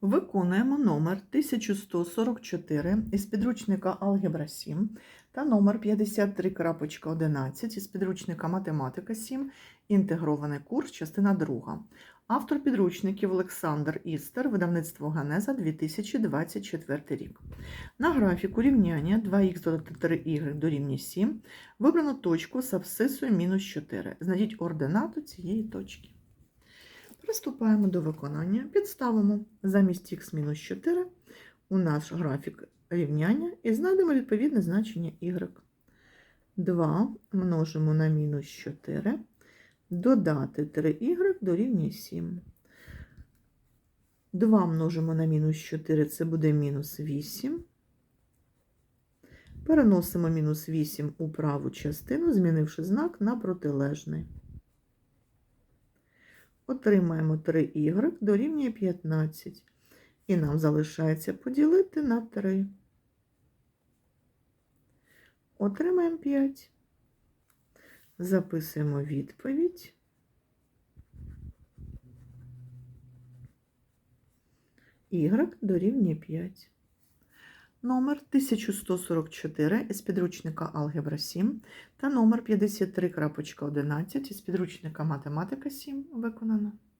Виконуємо номер 1144 із підручника Алгебра 7 та номер 53.11 із підручника Математика 7, інтегрований курс, частина 2. Автор підручників Олександр Істер, видавництво Ганеза 2024 рік. На графіку рівняння 2х додати 3y дорівнює 7 вибрано точку з абсцисою мінус 4. Знайдіть ординату цієї точки. Приступаємо до виконання. Підставимо замість х-4 у наш графік рівняння і знайдемо відповідне значення y. 2 множимо на мінус 4, додати 3y дорівнює 7. 2 множимо на мінус 4, це буде мінус 8. Переносимо мінус 8 у праву частину, змінивши знак на протилежний. Отримаємо 3y дорівнює 15. І нам залишається поділити на 3. Отримаємо 5. Записуємо відповідь. Y дорівнює 5. Номер 1144 із підручника Алгебра 7 та номер 53.11 із підручника Математика 7 виконано.